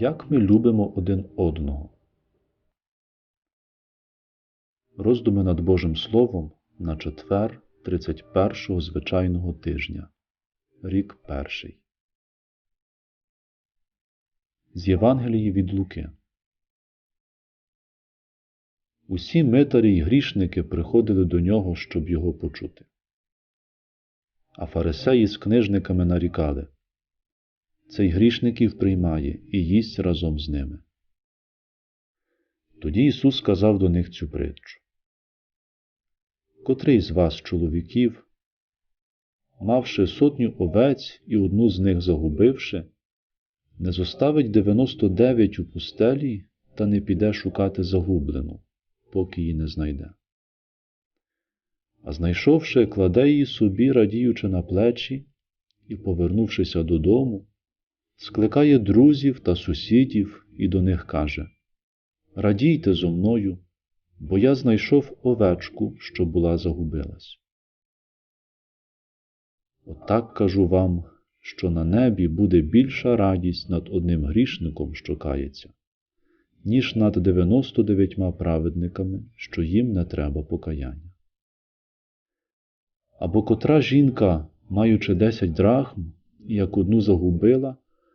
Як ми любимо один одного. Роздуми над Божим Словом на четвер 31-го звичайного тижня. Рік перший. З Євангелії від Луки. Усі митарі й грішники приходили до нього, щоб його почути. А фарисеї з книжниками нарікали Цей грішників приймає і їсть разом з ними. Тоді Ісус сказав до них цю притчу. Котрий з вас, чоловіків, мавши сотню овець і одну з них загубивши, не зоставить дев'яносто дев'ять у пустелі та не піде шукати загублену, поки її не знайде. А знайшовши, кладе її собі, радіючи на плечі, і, повернувшися додому, скликає друзів та сусідів і до них каже Радійте зо мною, бо я знайшов овечку, що була загубилась. Отак кажу вам, що на небі буде більша радість над одним грішником, що кається, ніж над 99 праведниками, що їм не треба покаяння. Або котра жінка, маючи 10 драхм, як одну загубила,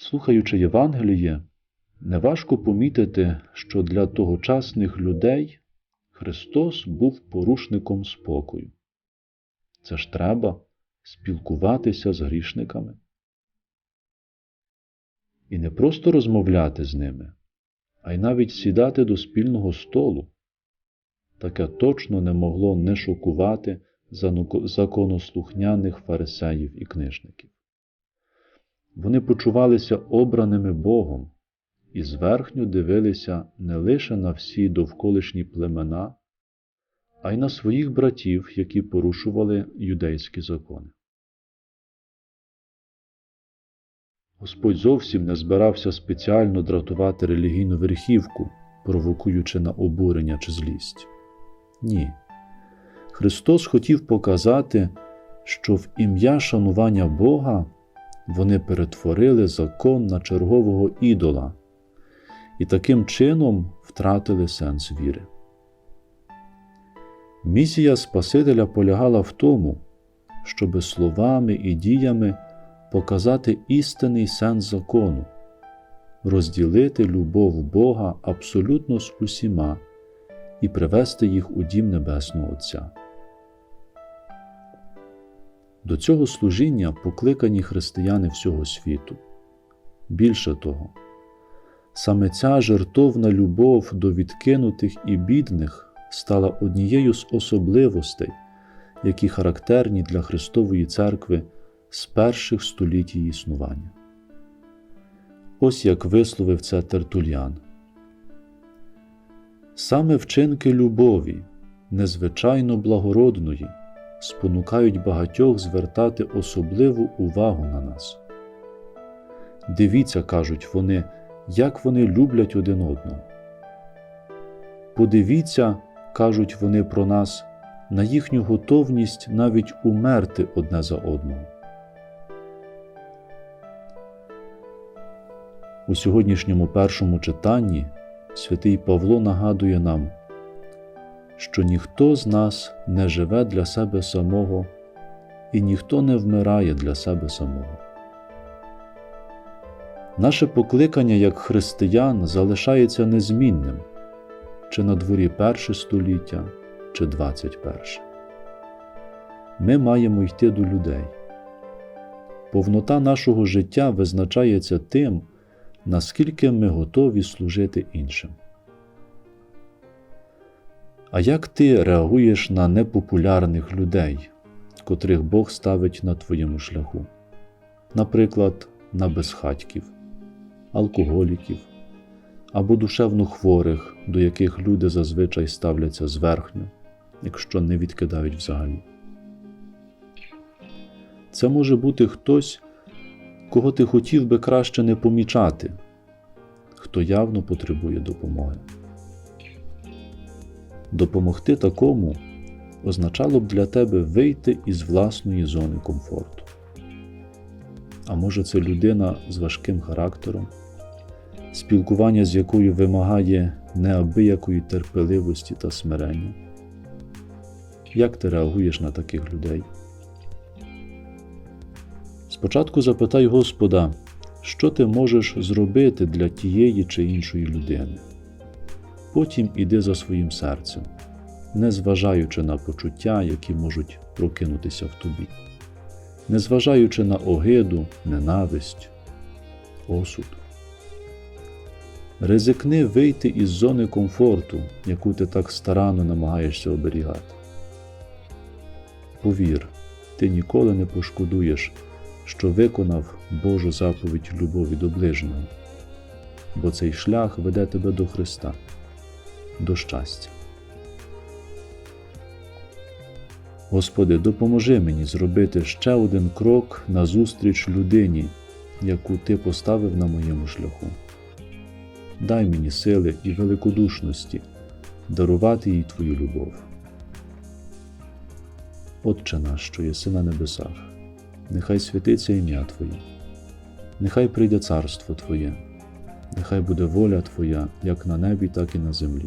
Слухаючи Євангеліє, неважко помітити, що для тогочасних людей Христос був порушником спокою. Це ж треба спілкуватися з грішниками. І не просто розмовляти з ними, а й навіть сідати до спільного столу. Таке точно не могло не шокувати законослухняних фарисеїв і книжників. Вони почувалися обраними Богом і зверхньо дивилися не лише на всі довколишні племена, а й на своїх братів, які порушували юдейські закони. Господь зовсім не збирався спеціально дратувати релігійну верхівку, провокуючи на обурення чи злість. Ні. Христос хотів показати, що в ім'я шанування Бога вони перетворили закон на чергового ідола і таким чином втратили сенс віри. Місія Спасителя полягала в тому, щоби словами і діями показати істинний сенс закону, розділити любов Бога абсолютно з усіма і привести їх у дім Небесного Отця. До цього служіння покликані християни всього світу. Більше того, саме ця жертовна любов до відкинутих і бідних стала однією з особливостей, які характерні для Христової Церкви з перших століть її існування. Ось як висловив це Тертульян. Саме вчинки любові, незвичайно благородної, спонукають багатьох звертати особливу увагу на нас. Дивіться, кажуть вони, як вони люблять один одного. Подивіться, кажуть вони про нас, на їхню готовність навіть умерти одне за одного. У сьогоднішньому першому читанні святий Павло нагадує нам, що ніхто з нас не живе для себе самого і ніхто не вмирає для себе самого. Наше покликання як християн залишається незмінним чи на дворі перше століття, чи двадцять перше. Ми маємо йти до людей. Повнота нашого життя визначається тим, наскільки ми готові служити іншим. А як ти реагуєш на непопулярних людей, котрих Бог ставить на твоєму шляху? Наприклад, на безхатьків, алкоголіків або душевно хворих, до яких люди зазвичай ставляться зверхньо, якщо не відкидають взагалі. Це може бути хтось, кого ти хотів би краще не помічати, хто явно потребує допомоги. Допомогти такому означало б для тебе вийти із власної зони комфорту. А може, це людина з важким характером, спілкування з якою вимагає неабиякої терпеливості та смирення. Як ти реагуєш на таких людей? Спочатку запитай Господа, що ти можеш зробити для тієї чи іншої людини. Потім іди за своїм серцем, не зважаючи на почуття, які можуть прокинутися в тобі, не зважаючи на огиду, ненависть, осуд. Ризикни вийти із зони комфорту, яку ти так старанно намагаєшся оберігати. Повір, ти ніколи не пошкодуєш, що виконав Божу заповідь любові до ближнього, бо цей шлях веде тебе до Христа, до щастя. Господи, допоможи мені зробити ще один крок назустріч людині, яку Ти поставив на моєму шляху. Дай мені сили і великодушності дарувати їй Твою любов. Отче наш, що єси на небесах, нехай святиться ім'я Твоє, нехай прийде царство Твоє, нехай буде воля Твоя, як на небі, так і на землі.